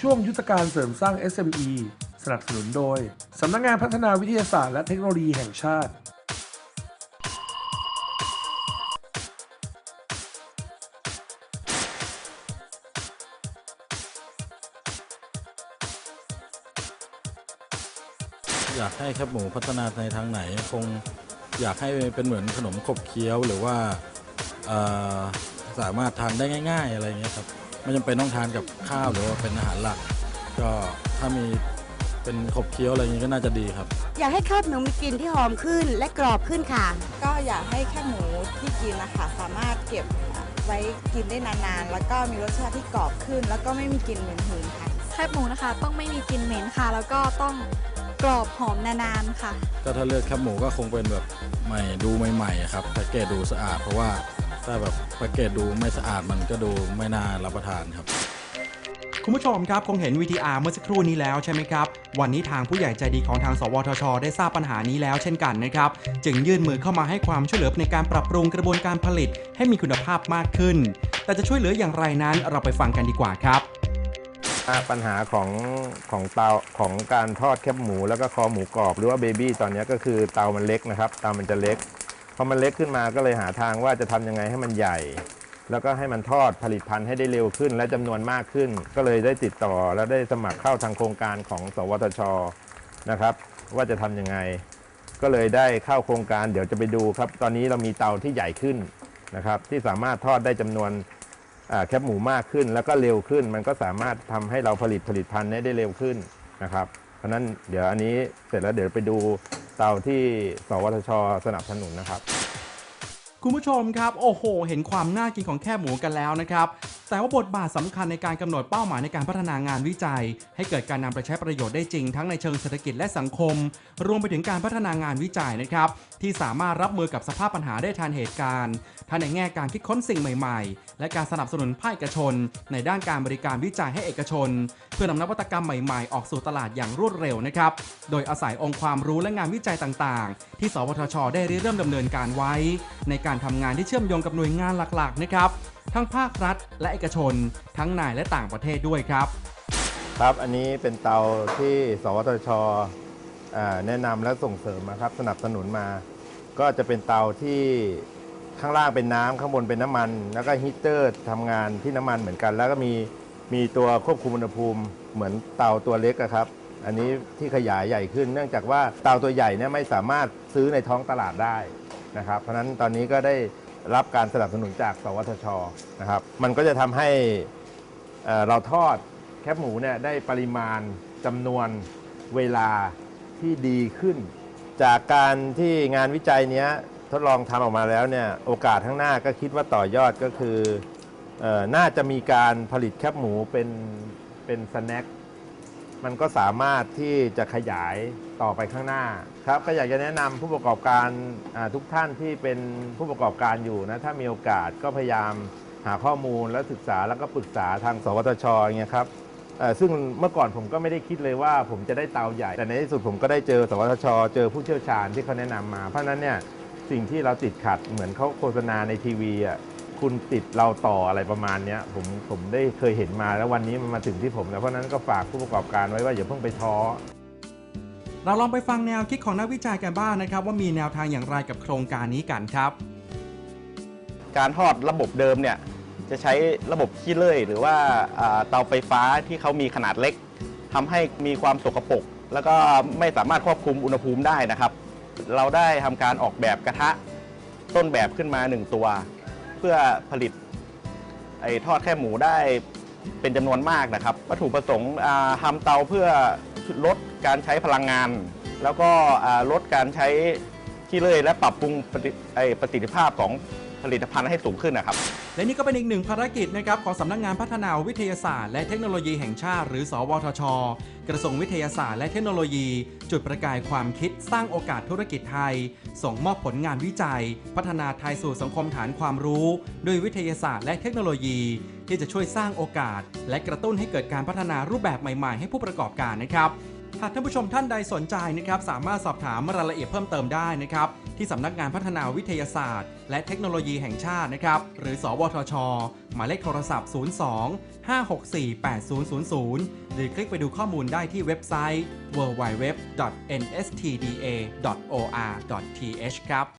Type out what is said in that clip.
ช่วงยุทธการเสริมสร้าง SME สนับสนุนโดย สำนักงงานพัฒนาวิทยาศาสตร์และเทคโนโลยีแห่งชาติ อยากให้แคบหมูพัฒนาในทางไหน คงอยากให้เป็นเหมือนขนมขบเคี้ยวหรือว่าเอ่อสามารถทานได้ง่าย ๆ อะไรเงี้ยครับ ไม่จำเป็นต้องทานกับข้าวหรือว่าเป็นอาหารหลัก ก็ถ้ามีเป็นขบเคี้ยวอะไรอย่างงี้ก็น่าจะดีครับ อยากให้แคบหมูมีกลิ่นที่หอมขึ้นและกรอบขึ้นค่ะ ก็อยากให้แค่หมูที่กินนะคะสามารถเก็บไว้กินได้นานๆ แล้วก็มีรสชาติที่กรอบขึ้น แล้วก็ไม่มีกลิ่นเหม็นหืนค่ะแคบหมูนะคะ ต้องไม่มีกลิ่นเหม็นค่ะ แล้วก็ต้องกรอบหอมนานๆค่ะ ก็ถ้าเลือกแคบหมูก็คงเป็นแบบใหม่ดูใหม่ๆอะครับแพ็กเกจดูสะอาดเพราะว่า ถ้าแบบแพ็กเกจดูไม่สะอาดมันก็ดูไม่น่ารับประทานครับ คุณผู้ชมครับคงเห็น VTR เมื่อสักครู่นี้แล้วใช่ไหมครับ วันนี้ทางผู้ใหญ่ใจดีของทาง สวทช ได้ทราบปัญหานี้แล้วเช่นกันนะครับ จึงยื่นมือเข้ามาให้ความช่วยเหลือในการปรับปรุงกระบวนการผลิต ให้มีคุณภาพมากขึ้น แต่จะช่วยเหลืออย่างไรนั้นเราไปฟังกันดีกว่าครับอ่าปัญหาของของเตาของการทอดแคบหมูแล้วก็คอหมูกรอบหรือว่าเบบี้ตอนนี้ก็คือเตามันเล็กนะครับ เตามันจะเล็ก พอมันเล็กขึ้นมาก็เลยหาทางว่าจะทำยังไงให้มันใหญ่ แล้วก็ให้มันทอดผลิตภัณฑ์ให้ได้เร็วขึ้น และจำนวนมากขึ้น ก็เลยได้ติดต่อแล้วได้สมัครเข้าทางโครงการของ สวทชนะครับ ว่าจะทำยังไง ก็เลยได้เข้าโครงการเดี๋ยวจะไปดูครับ ตอนนี้เรามีเตาที่ใหญ่ขึ้นนะครับ ที่สามารถทอดได้จำนวนแคบหมูมากขึ้น แล้วก็เร็วขึ้น มันก็สามารถทำให้เราผลิตผลิตภัณฑ์ได้เร็วขึ้นนะครับ เพราะฉะนั้นเดี๋ยวอันนี้เสร็จแล้วเดี๋ยวไปดู เตาที่สวทชสนับสนุนนะครับ คุณผู้ชมครับ โอ้โห เห็นความน่ากินของแค่หมูกันแล้วนะครับ แต่ว่าบทบาทสำคัญในการกำหนดเป้าหมายในการพัฒนางานวิจัย ให้เกิดการนำไปใช้ประโยชน์ได้จริงทั้งในเชิงเศรษฐกิจและสังคม รวมไปถึงการพัฒนางานวิจัยนะครับ ที่สามารถรับมือกับสภาพปัญหาได้ทันเหตุการณ์ทั้งในแง่การคิดค้นสิ่งใหม่ ๆ และการสนับสนุนภาคเอกชน ในด้านการบริการวิจัยให้เอกชน เพื่อนำนวัตกรรมใหม่ๆ ออกสู่ตลาดอย่างรวดเร็วนะครับ โดยอาศัยองค์ความรู้และงานวิจัยต่างๆ ที่ สวทช ได้เริ่มดำเนินการไว้ในการการทำงานที่เชื่อมโยงกับหน่วยงานหลักๆนะครับทั้งภาครัฐและเอกชน ทั้งในและต่างประเทศด้วยครับ ครับอันนี้เป็นเตาที่สวทชแนะนำและส่งเสริมมาครับสนับสนุนมา ก็จะเป็นเตาที่ข้างล่างเป็นน้ำข้างบนเป็นน้ำมัน แล้วก็ฮีตเตอร์ทำงานที่น้ำมันเหมือนกัน แล้วก็มีมีตัวควบคุมอุณหภูมิเหมือนเตาตัวเล็กครับ อันนี้ที่ขยายใหญ่ขึ้น เนื่องจากว่าเตาตัวใหญ่เนี่ยไม่สามารถซื้อในท้องตลาดได้ นะครับเพราะฉะนั้นตอนนี้ก็ได้รับการสนับสนุนจาก สวทชนะครับ มันก็จะทำให้เอ่อเราทอดแคบหมูเนี่ยได้ปริมาณจำนวนเวลาที่ดีขึ้น จากการที่งานวิจัยเนี้ยทดลองทำออกมาแล้วเนี่ยโอกาสข้างหน้าก็คิดว่าต่อยอดก็คือเออน่าจะมีการผลิตแคบหมูเป็นเป็นสแน็ค มันก็สามารถที่จะขยาย ต่อไปข้างหน้าครับก็อยากจะแนะนำผู้ประกอบการอ่าทุกท่านที่เป็นผู้ประกอบการอยู่นะถ้ามีโอกาสก็พยายามหาข้อมูลและศึกษาแล้วก็ปรึกษาทาง สวทชอย่างเงี้ยครับเอ่อซึ่งเมื่อก่อนผมก็ไม่ได้คิดเลยว่า ผมจะได้เตาใหญ่ แต่ในที่สุดผมก็ได้เจอ สวทช เจอผู้เชี่ยวชาญที่เขาแนะนำมาเพราะฉะนั้นเนี่ยสิ่งที่เราติดขัดเหมือนเขาโฆษณาในทีวีอะคุณติดเราต่ออะไรประมาณเนี้ยผมผมได้เคยเห็นมาแล้ววันนี้มันมาถึงที่ผมแล้วเพราะฉะนั้นก็ฝากผู้ประกอบการไว้ว่าอย่าเพิ่งไปท้อ เราลองไปฟังแนวคิดของนักวิจัยกันบ้างนะครับ ว่ามีแนวทางอย่างไรกับโครงการนี้กันครับ การทอดระบบเดิมเนี่ยจะใช้ระบบขี้เลื่อย หรือว่าเตาไฟฟ้าที่เขามีขนาดเล็กทำให้มีความสกปรกแล้วก็ไม่สามารถควบคุมอุณหภูมิได้นะครับ เราได้ทำการออกแบบกระทะต้นแบบขึ้นมา 1 ตัว เพื่อผลิตไอ้ทอดแค่หมูได้เป็นจำนวนมากนะครับ วัตถุประสงค์อ่าทำเตาเพื่อ ลดการใช้พลังงาน แล้วก็ลดการใช้ขี้เลื่อยและปรับปรุงปฏิประสิทธิภาพของ ผลิตภัณฑ์ให้สูงขึ้นนะครับ และนี่ก็เป็นอีกหนึ่งภารกิจนะครับของสำนักงานพัฒนาวิทยาศาสตร์และเทคโนโลยีแห่งชาติ หรือ สวทช กระทรวงวิทยาศาสตร์และเทคโนโลยี จุดประกายความคิดสร้างโอกาสธุรกิจไทย ส่งมอบผลงานวิจัย พัฒนาไทยสู่สังคมฐานความรู้ ด้วยวิทยาศาสตร์และเทคโนโลยี ที่จะช่วยสร้างโอกาส และกระตุ้นให้เกิดการพัฒนารูปแบบใหม่ ๆ ให้ผู้ประกอบการนะครับ หากท่านผู้ชมท่านใดสนใจนะครับสามารถสอบถามรายละเอียดเพิ่มเติมได้นะครับที่สำนักงานพัฒนาวิทยาศาสตร์ และเทคโนโลยีแห่งชาตินะครับหรือ สวทช หมายเลขโทรศัพท์ 02 564 8000 หรือคลิกไปดูข้อมูลได้ที่เว็บไซต์ www.nstda.or.th ครับ